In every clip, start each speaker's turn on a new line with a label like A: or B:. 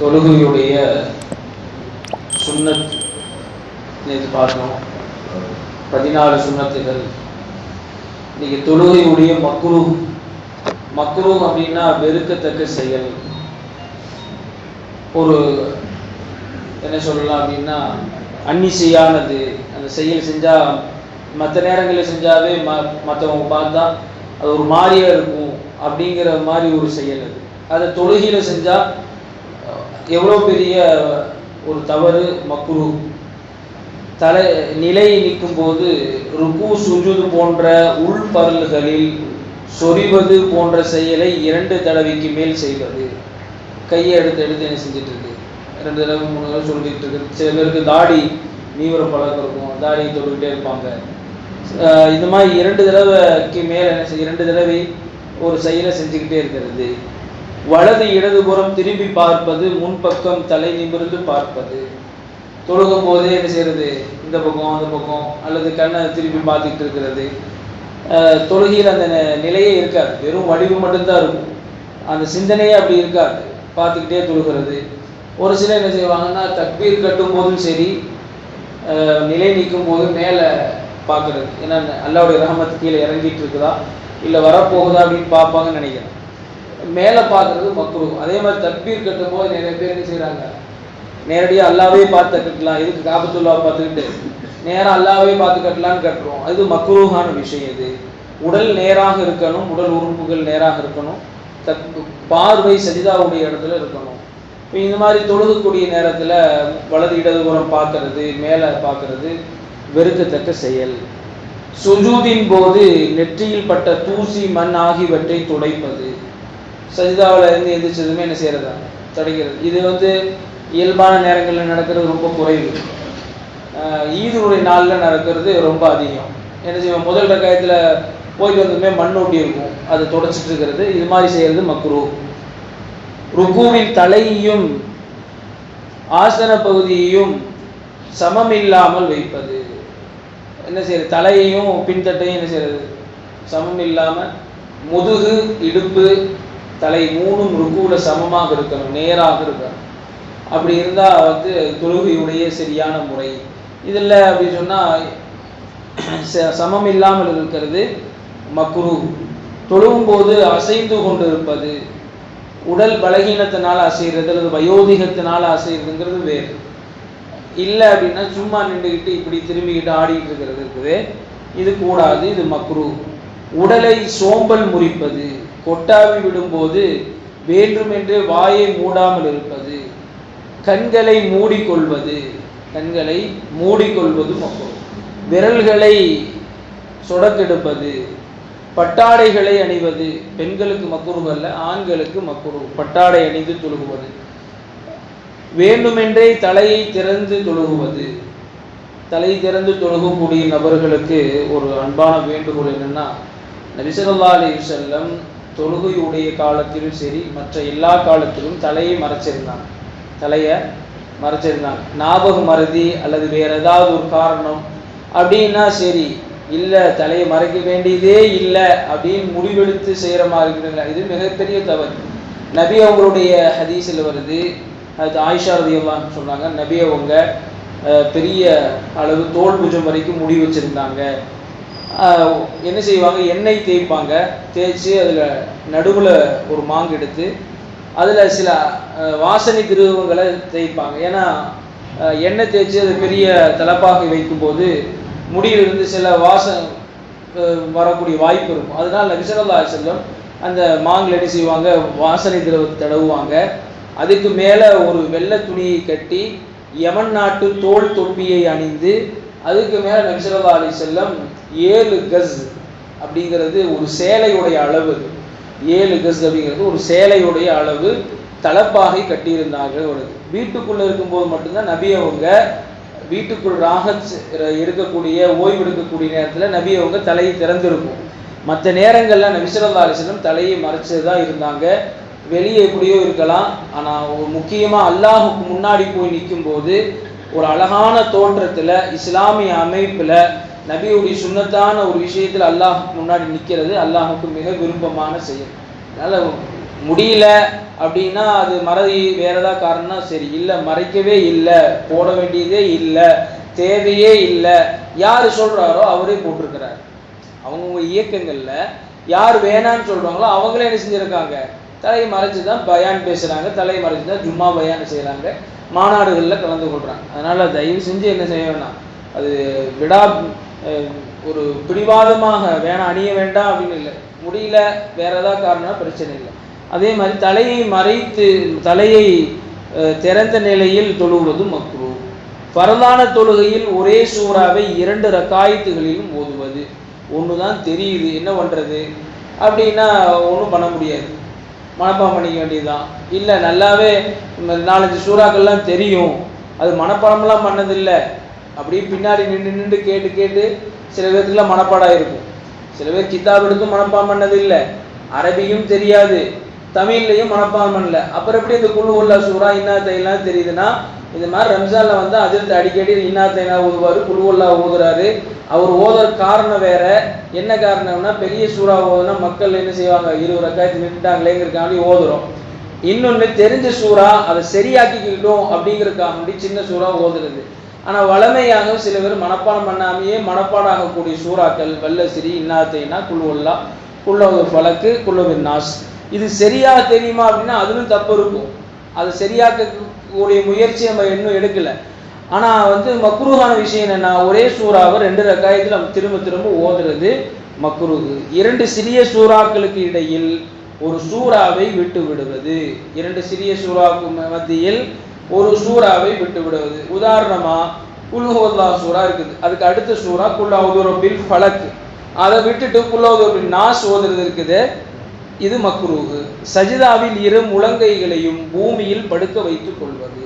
A: தொழுகையுடைய சுண்ணத் நேற்று பார்த்தோம். பதினாலு சுண்ணத்துகள். இன்னைக்கு தொழுகையுடைய மக்ரூ. மக்ரூ அப்படின்னா வெறுக்கத்தக்க செயல். ஒரு என்ன சொல்லலாம் அப்படின்னா அன்னிசையானது அந்த செயல் செஞ்சா மற்ற நேரங்களில் செஞ்சாவே ம மற்றவங்க பார்த்தா அது ஒரு மாதிரியா இருக்கும் அப்படிங்கிற மாதிரி ஒரு செயல் அது. அதை தொழுகையில் செஞ்சால் எவ்வளோ பெரிய ஒரு தவறு மக்குரு? தலை நிலை நிற்கும் போது ருக்கு சுஜுது போன்ற உள்பரல்களில் சொறிவது போன்ற செயலை இரண்டு தடவைக்கு மேல் செய்வது. கையை எடுத்து எடுத்து என்ன செஞ்சுட்டு இருக்கு ரெண்டு தடவை மூணு தடவை சொல்லிட்டு இருக்கு சில பேருக்கு தாடி நீவர பழக்கம் இருக்கும். தாடியை தொட்டுக்கிட்டே இருப்பாங்க. இந்த மாதிரி இரண்டு தடவைக்கு மேலே என்ன இரண்டு தடவை ஒரு செயலை செஞ்சுக்கிட்டே இருக்கிறது. வலது இடதுபுறம் திரும்பி பார்ப்பது முன்பக்கம் தலை நிமிர்ந்து பார்ப்பது. தொழுகும் போதே என்ன செய்யறது? இந்த பக்கம் அந்த பக்கம் அல்லது கண்ணை திருப்பி பார்த்துக்கிட்டு இருக்கிறது. தொழுகையில் அந்த நிலையே இருக்காது. வெறும் வடிவு மட்டும்தான் இருக்கும். அந்த சிந்தனையே அப்படி இருக்காது. பார்த்துக்கிட்டே தொழுகிறது. ஒரு சிலர் என்ன செய்வாங்கன்னா தக்பீர் கட்டும் போதும் சரி நிலை நிற்கும் போதும் மேலே பார்க்கறது. ஏன்னா அல்லாவுடைய ரகமத்து கீழே இறங்கிட்டு இருக்குதா? இல்லை வரப்போகுதா அப்படின்னு பார்ப்பாங்கன்னு நினைக்கிறேன். மேலே பார்க்கறது மக்குரு அதே மாதிரி தக்பீர் கட்டும் போது நிறைய பேர் என்ன செய்கிறாங்க நேரடியாக அல்லாவே பார்த்து கட்டலாம் இதுக்கு காபத்துல்லா பார்த்துக்கிட்டு நேராக அல்லாவே பார்த்து கட்டலான்னு கட்டுறோம். அது மக்குருகான விஷயம் இது. உடல் நேராக இருக்கணும். உடல் உறுப்புகள் நேராக இருக்கணும். தக் பார்வை சஜிதாவுடைய இடத்துல இருக்கணும். இப்போ இந்த மாதிரி தொழுகக்கூடிய நேரத்தில் வலது இடதுபுறம் பார்க்கறது மேலே பார்க்கறது வெறுக்கத்தக்க செயல். சுஜூதின் போது நெற்றியில் பட்ட தூசி மண் ஆகியவற்றை துடைப்பது. சஜிதாவில் இருந்து எந்திரிச்சதுமே என்ன செய்யறதா? தடைக்கிறது. இது வந்து இயல்பான நேரங்களில் நடக்கிறது ரொம்ப குறைவு. ஈதுடைய நாளில் நடக்கிறது ரொம்ப அதிகம். என்ன செய்வோம்? முதல் ரகாயத்தில் போயிட்டு வந்ததுமே மண் ஒட்டி இருக்கும். அது தொடச்சிட்டு இருக்கிறது. இது மாதிரி செய்கிறது மக்ரூ. ருக்குவின் தலையையும் ஆசன பகுதியையும் சமமில்லாமல் வைப்பது. என்ன செய்யறது? தலையையும் பின்தட்டையும் என்ன செய்யறது? சமம் இல்லாமல் முதுகு இடுப்பு தலை மூணும் ருக்குவில் சமமாக இருக்கணும் நேராக இருக்கணும். அப்படி இருந்தால் வந்து தொழுகையுடைய சரியான முறை. இதில் அப்படி சொன்னால் ச- சமம் இல்லாமல் இருக்கிறது மக்ரு. தொழுவும் போது அசைந்து கொண்டு இருப்பது உடல் பலகீனத்தினால் அசைகிறது அல்லது வயோதிகத்தினால் அசைகிறதுங்கிறது வேறு. இல்லை அப்படின்னா சும்மா நின்றுக்கிட்டு இப்படி திரும்பிக்கிட்டு ஆடிக்கிட்டு இருக்கிறது இருக்குது. இது கூடாது இது மக்ரு. உடலை சோம்பல் முறிப்பது கொட்டாவி விடும்போது வேண்டுமென்று வாயை மூடாமல் இருப்பது கண்களை மூடிக்கொள்வது கண்களை மூடிக்கொள்வதும் அப்போ விரல்களை சொடக்கெடுப்பது பட்டாடைகளை அணிவது பெண்களுக்கு மக்குரு அல்ல ஆண்களுக்கு மக்குரு பட்டாடை அணிந்து தொழுகுவது. வேண்டுமென்றே தலையை திறந்து தொழுகுவது. தலை திறந்து தொழுகக்கூடிய நபர்களுக்கு ஒரு அன்பான வேண்டுகோள் என்னன்னா நபிசல்லா அலி செல்லம் தொழுகையுடைய காலத்திலும் சரி மற்ற எல்லா காலத்திலும் தலையை மறைச்சிருந்தாங்க. தலையை மறைச்சிருந்தாங்க. ஞாபக மறதி அல்லது வேற ஏதாவது ஒரு காரணம் அப்படின்னா சரி இல்லை தலையை மறைக்க வேண்டியதே இல்லை அப்படின்னு முடிவெடுத்து செய்கிற மாதிரி இருக்குதுங்களா இது மிகப்பெரிய தவறு. நபி அவங்களுடைய ஹதீஸில் வருது. அது ஆயிஷா ரதியெல்லாம் சொன்னாங்க நபி அவங்க பெரிய அளவு தோல் புஜம் வரைக்கும் முடி வச்சுருந்தாங்க. என்ன செய்வாங்க? எண்ணெய் தேய்ப்பாங்க. தேய்ச்சி அதில் நடுவில் ஒரு மாங்கு எடுத்து அதில் சில வாசனை திருவங்களை தேய்ப்பாங்க. ஏன்னா எண்ணெய் தேய்ச்சி அது பெரிய தலப்பாகை வைக்கும்போது முடியிலிருந்து சில வாசம் வரக்கூடிய வாய்ப்பு இருக்கும். அதனால் நபிசல்லா செல்லம் அந்த மாங்கில் என்ன செய்வாங்க? வாசனை திரவத்தை தடவுவாங்க. அதுக்கு மேலே ஒரு வெள்ளை துணியை கட்டி யமன் நாட்டு தோல் தொப்பியை அணிந்து அதுக்கு மேலே நபிசல்லா அலி செல்லம் ஏழு கஸ் அப்படிங்கிறது ஒரு சேலையுடைய அளவு. ஏழு கஸ் அப்படிங்கிறது ஒரு சேலையுடைய அளவு தலப்பாகை கட்டியிருந்தார்கள் வருது வீட்டுக்குள்ளே இருக்கும்போது மட்டும்தான் நபி அவங்க வீட்டுக்குள் ராகத் இருக்கக்கூடிய ஓய்வு எடுக்கக்கூடிய நேரத்தில் நபி அவங்க தலையை திறந்திருக்கும். மற்ற நேரங்களில் நபிசல்லா அலிஸ்லம் தலையை மறைச்சது தான் இருந்தாங்க. வெளியே எப்படியோ இருக்கலாம். ஆனால் முக்கியமாக அல்லாஹுக்கு முன்னாடி போய் நிற்கும்போது ஒரு அழகான தோற்றத்தில் இஸ்லாமிய அமைப்பில் நபியுடைய சுண்ணத்தான ஒரு விஷயத்தில் அல்லாஹ் முன்னாடி நிற்கிறது அல்லாஹுக்கு மிக விருப்பமான செயல். அதனால் முடியல அப்படின்னா அது மறதி வேற ஏதாவது காரணம்னா சரி இல்லை மறைக்கவே இல்லை போட வேண்டியதே இல்லை தேவையே இல்லை யார் சொல்கிறாரோ அவரே போட்டிருக்கிறார். அவங்கவுங்க இயக்கங்களில் யார் வேணான்னு சொல்கிறாங்களோ அவங்களே என்ன செஞ்சுருக்காங்க? தலையை மறைச்சு தான் பயான் பேசுகிறாங்க தலையை மறைச்சு தான் ஜும்மா பயான் செய்கிறாங்க மாநாடுகளில் கலந்து கொள்கிறாங்க அதனால் தயவு செஞ்சு என்ன செய்ய வேணாம். அது விடா ஒரு பிடிவாதமாக வேணாம் அணிய வேண்டாம் அப்படின்னு இல்லை. முடியல வேற ஏதாவது காரணம்னா பிரச்சனை இல்லை. அதே மாதிரி தலையை மறைத்து தலையை திறந்த நிலையில் தொழுவது மக்ரூ. பரதான தொழுகையில் ஒரே சூறாவை இரண்டு ரக்காயத்துகளிலும் ஓதுவது. ஒன்று தான் தெரியுது என்ன பண்ணுறது அப்படின்னா ஒன்றும் பண்ண முடியாது. மனப்பாடம் பண்ணிக்க வேண்டியதுதான். இல்லை நல்லாவே நாலஞ்சு சூறாக்கள்லாம் தெரியும். அது மனப்பாடமெல்லாம் பண்ணதில்லை. அப்படியே பின்னாடி நின்று நின்று கேட்டு கேட்டு சில பேர்த்துக்குலாம் மனப்பாடாக இருக்கும் சில பேர் கித்தாப் எடுத்து மனப்பாடம் பண்ணதில்லை. அரபியும் தெரியாது. தமிழ்லையும் மனப்பாடம் பண்ணல. அப்புறம் எப்படி இந்த குழு உள்ள சூறா இன்னா தைலாம் தெரியுதுன்னா இது மாதிரி ரம்ஜானில் வந்து அதிர்த்து அடிக்கடி இன்னா தைனா ஓதுவாரு குழு ஓதுறாரு அவர் ஓதுற காரணம் வேற. என்ன காரணம்னா பெரிய சூறா ஓதுனா மக்கள் என்ன செய்வாங்க? இருபது ரக்காயத்து நின்றுட்டாங்களேங்கிறக்காண்டி ஓதுறோம். இன்னொன்று தெரிஞ்ச சூறா அதை சரியாக்கிக்கிட்டோம் அப்படிங்கிறக்காண்டி சின்ன சூறா ஓதுறது. ஆனால் வளமையாக சில பேர் மனப்பாடம் பண்ணாமையே மனப்பாடம் ஆகக்கூடிய சூறாக்கள் வல்லசிரி இன்னாத்தைனா குழுவல்லா குள்ளவு பழக்கு குள்ளவின் நாஸ். இது சரியாக தெரியுமா அப்படின்னா அதுவும் தப்பு இருக்கும். அது சரியாக்கக்கூடிய முயற்சி நம்ம இன்னும் எடுக்கலை. ஆனால் வந்து மக்ரூஹான விஷயம் என்னென்னா ஒரே சூறாவை ரெண்டு ரக்காயத்தில் நம்ம திரும்ப திரும்ப ஓதுறது மக்ரூஹு. இரண்டு சிறிய சூறாக்களுக்கு இடையில் ஒரு சூறாவை விட்டு விடுவது. இரண்டு சிறிய சூறாவுக்கு மத்தியில் ஒரு சூறாவை விட்டு விடுவது உதாரணமா குல்ஹோல்லா சூறா இருக்குது. அதுக்கு அடுத்த சூறா குல்லாவுதுரபில் பழக்கு அதை விட்டுட்டு குல்லாவுதுரபில் நாஸ் ஓதுறது இருக்குது. இது மக்ரூஹு. சஜிதாவில் இரு முழங்கைகளையும் பூமியில் படுக்க வைத்துக் கொள்வது.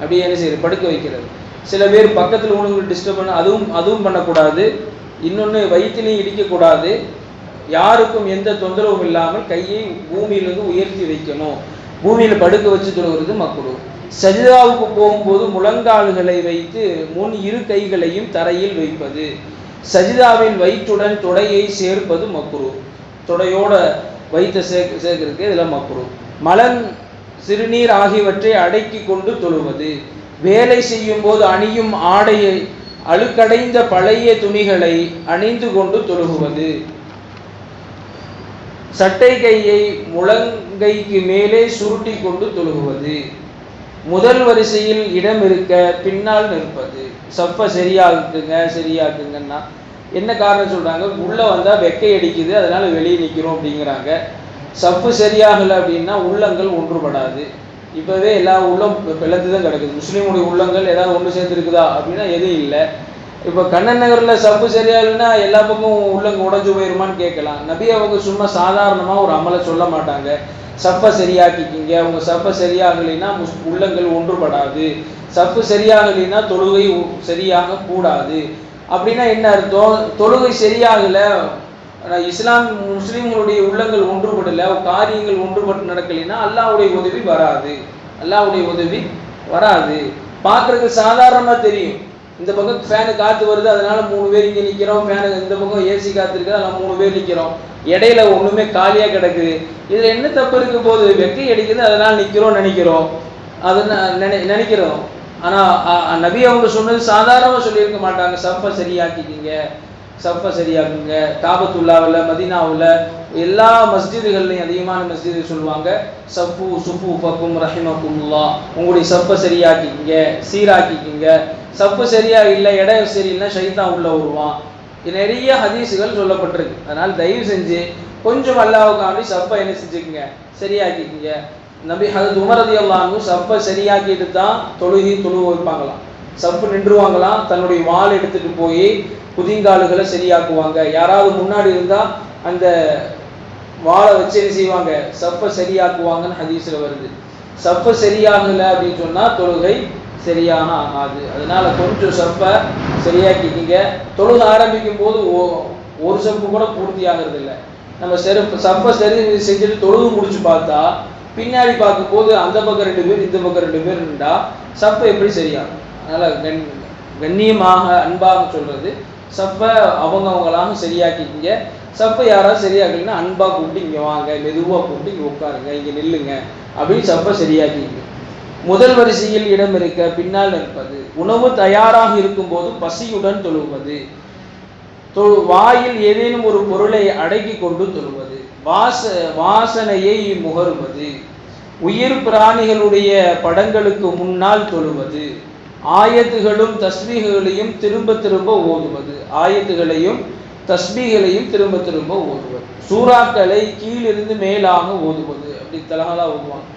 A: அப்படியே என்ன செய்யுது படுக்க வைக்கிறது. சில பேர் பக்கத்தில் உணவு டிஸ்டர்ப் பண்ண அதுவும் அதுவும் பண்ணக்கூடாது. இன்னொன்று வயிற்றிலையும் இடிக்கக்கூடாது. யாருக்கும் எந்த தொந்தரவும் இல்லாமல் கையை பூமியிலிருந்து உயர்த்தி வைக்கணும். பூமியில் படுக்க வச்சு தொழுகிறது மக்குரு. சஜிதாவுக்கு போகும்போது முழங்கால்களை வைத்து முன் இரு கைகளையும் தரையில் வைப்பது. சஜிதாவின் வயிற்றுடன் தொடையை சேர்ப்பது மக்குரு. தொடையோட வைத்த சேர்க்க சேர்க்கறதுக்கு இதில் மக்குரு. மலன் சிறுநீர் ஆகியவற்றை அடக்கி கொண்டு தொழுவது. வேலை செய்யும் போது அணியும் ஆடையை அழுக்கடைந்த பழைய துணிகளை அணிந்து கொண்டு தொழுகுவது. சட்டை கையை முழங்கைக்கு மேலே சுருட்டி கொண்டு தொழுகுவது. முதல் வரிசையில் இடம் இருக்க பின்னால் நிற்பது. சப்ப சரியாக்குங்க சரியாக்குங்கன்னா என்ன காரணம் சொல்கிறாங்க உள்ளே வந்தால் வெக்கை அடிக்குது அதனால் வெளியே நிற்கிறோம் அப்படிங்கிறாங்க. சப்பு சரியாகலை அப்படின்னா உள்ளங்கள் ஒன்றுபடாது. இப்போவே எல்லா உள்ளம் பிளந்து தான் கிடக்குது. முஸ்லீமுடைய உள்ளங்கள் ஏதாவது ஒன்று சேர்ந்துருக்குதா அப்படின்னா எதுவும் இல்லை. இப்போ கண்ணன் நகரில் சப்பு சரியாகலைன்னா எல்லா பக்கமும் உள்ளங்க உடஞ்சு போயிருமான்னு கேட்கலாம். நபி அவங்க சும்மா சாதாரணமாக ஒரு அமலை சொல்ல மாட்டாங்க. சப்பை சரியாக்கிக்கிங்க. அவங்க சப்பை சரியாகலைன்னா முஸ் உள்ளங்கள் ஒன்றுபடாது. சப்பு சரியாகலைன்னா தொழுகை சரியாக கூடாது. அப்படின்னா என்ன அர்த்தம்? தொழுகை சரியாகலை இஸ்லாம் முஸ்லீம்களுடைய உள்ளங்கள் ஒன்றுபடலை காரியங்கள் ஒன்றுபட்டு நடக்கலைன்னா அல்லாவுடைய உதவி வராது. அல்லாவுடைய உதவி வராது. பார்க்குறதுக்கு சாதாரணமாக தெரியும். இந்த பக்கம் ஃபேனு காற்று வருது அதனால மூணு பேர் இங்கே நிற்கிறோம் ஃபேனு இந்த பக்கம் ஏசி காற்று இருக்குது அதனால் மூணு பேர் நிற்கிறோம் இடையில ஒன்றுமே காலியாக கிடக்குது. இதில் என்ன தப்பு இருக்கும் போது வெக்கை அடிக்குது அதனால் நிற்கிறோம் நினைக்கிறோம். அது ந- நினை- நினைக்கிறோம். ஆனால் நபி அவங்க சொன்னது சாதாரணமாக சொல்லியிருக்க மாட்டாங்க. சப்பை சரியாக்கிக்கிங்க. சப்பை சரியாக்குங்க. காபத்துல்லாவில் மதினாவில் எல்லா மஸ்ஜிதுகள்லையும் அதிகமான மஸ்ஜிது சொல்லுவாங்க. சப்பு சுப்பு பக்கும் ரஹிமக்குல்லா உங்களுடைய சப்பை சரியாக்கிக்கிங்க சீராக்கிக்கிங்க. சப்பு சரியா இல்லை இடம் சரியில்லைன்னா ஷைத்தான் உள்ள வருவான். நிறைய ஹதீஸுகள் சொல்லப்பட்டிருக்கு. அதனால் தயவு செஞ்சு கொஞ்சம் அல்லாவுக்காண்டி சப்பை என்ன செஞ்சுக்குங்க சரியாக்கிக்கிங்க. நபி ஹதத் உமரதி அல்லாமும் சப்பை சரியாக்கிட்டு தான் தொழுகி தொழுவ வைப்பாங்களாம். சப்பு நின்றுவாங்களாம் தன்னுடைய வால் எடுத்துட்டு போய் புதிங்காலுகளை சரியாக்குவாங்க. யாராவது முன்னாடி இருந்தால் அந்த வாழை வச்சு என்ன செய்வாங்க? சப்பை சரியாக்குவாங்கன்னு ஹதீஸ்ல வருது. சப்பை சரியாகல அப்படின்னு சொன்னா தொழுகை சரியான ஆகாது. அதனால கொஞ்சம் சப்பை சரியாக்கிக்கிங்க தொழுக ஆரம்பிக்கும் போது ஒரு சப்பு கூட பூர்த்தி ஆகிறது இல்லை நம்ம செருப்பு சப்பை சரி செஞ்சுட்டு தொழுகு முடிச்சு பார்த்தா பின்னாடி பார்க்கும்போது அந்த பக்கம் ரெண்டு பேர் இந்த பக்கம் ரெண்டு பேர் இருந்தா சப்பை எப்படி சரியாகும்? அதனால கண் கண்ணியமாக அன்பாக சொல்றது சப்பை அவங்கவுங்களாக சரியாக்கிக்கிங்க சப்பை யாராவது சரியாக்கலைன்னா அன்பா கூப்பிட்டு இங்க வாங்க மெதுவா கூப்பிட்டு இங்க உட்காருங்க இங்க நில்லுங்க. அப்படின்னு சப்பை சரியாக்கிங்க முதல் வரிசையில் இடம் இருக்க பின்னால் நிற்பது. உணவு தயாராக இருக்கும்போது பசியுடன் தொழுவது. தொழு வாயில் ஏதேனும் ஒரு பொருளை அடக்கி கொண்டு தொழுவது. வாச வாசனையை முகருவது. உயிர் பிராணிகளுடைய படங்களுக்கு முன்னால் தொழுவது. ஆயத்துகளும் தஸ்மீகளையும் திரும்ப திரும்ப ஓதுவது. ஆயத்துகளையும் தஸ்பிகளையும் திரும்ப திரும்ப ஓதுவது சூறாக்களை கீழிருந்து மேலாக ஓதுவது. அப்படி தலகலா ஓதுவாங்க.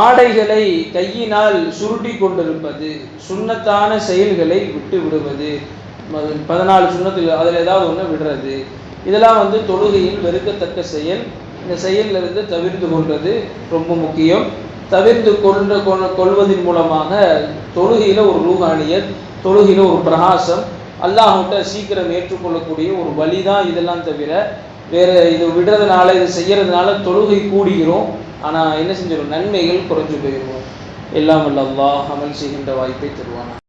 A: ஆடைகளை கையினால் சுருட்டி கொண்டிருப்பது சுண்ணத்தான செயல்களை விட்டு விடுவது பதினாலு சுண்ணத்தில் அதில் ஏதாவது ஒன்று விடுறது. இதெல்லாம் வந்து தொழுகையில் வெறுக்கத்தக்க செயல். இந்த செயலிலிருந்து தவிர்த்து கொள்வது ரொம்ப முக்கியம். தவிர்த்து கொண்டு கொள்வதன் மூலமாக தொழுகையில் ஒரு ரூகானியர் தொழுகையில் ஒரு பிரகாசம் அல்லாஹ்கிட்ட சீக்கிரம் ஏற்றுக்கொள்ளக்கூடிய ஒரு வழி தான் இதெல்லாம் தவிர வேற இது விடுறதுனால இது செய்கிறதுனால தொழுகை கூடுகிறோம். ஆனால் என்ன செஞ்சிடும் நன்மைகள் குறைஞ்சு போயிடும் எல்லாம் அல்ல அல்லாஹ் அமல் செய்கின்ற வாய்ப்பை தருவானா